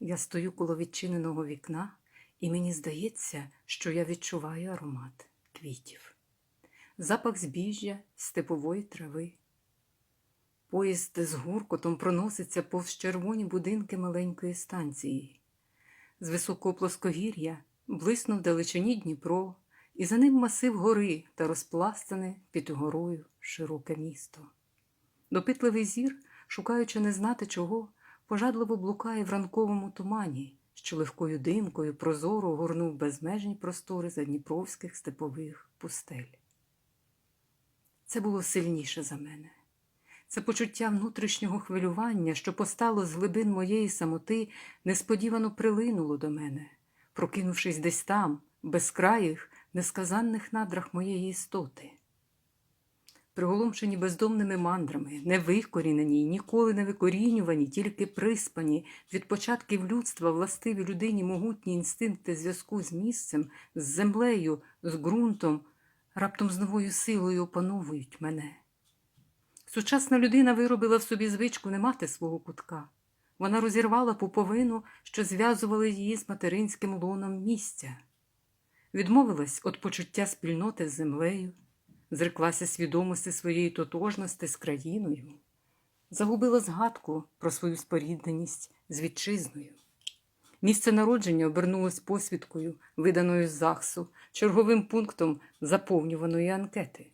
Я стою коло відчиненого вікна, і мені здається, що я відчуваю аромат квітів, запах збіжжя, степової трави. Поїзд з гуркотом проноситься повз червоні будинки маленької станції. З високого плоскогір'я блиснув далечині Дніпро, і за ним масив гори та розпластане під горою широке місто. Допитливий зір, шукаючи не знати чого, пожадливо блукає в ранковому тумані, що легкою димкою прозоро огорнув безмежні простори задніпровських степових пустель. Це було сильніше за мене. Це почуття внутрішнього хвилювання, що постало з глибин моєї самоти, несподівано прилинуло до мене, прокинувшись десь там, безкраїх, несказанних надрах моєї істоти. Приголомшені бездомними мандрами, не викорінені, ніколи не викорінювані, тільки приспані від початків людства властиві людині могутні інстинкти зв'язку з місцем, з землею, з ґрунтом, раптом з новою силою опановують мене. Сучасна людина виробила в собі звичку не мати свого кутка. Вона розірвала пуповину, що зв'язувала її з материнським лоном місця, відмовилась від почуття спільноти з землею, зреклася свідомості своєї тотожності з країною, загубила згадку про свою спорідненість з вітчизною. Місце народження обернулось посвідкою, виданою з ЗАГСу, черговим пунктом заповнюваної анкети.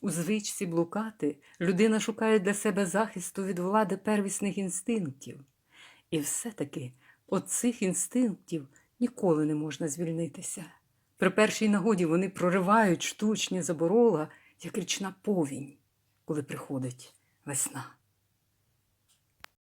У звичці блукати людина шукає для себе захисту від влади первісних інстинктів. І все-таки от цих інстинктів ніколи не можна звільнитися. При першій нагоді вони проривають штучні заборола, як річна повінь, коли приходить весна.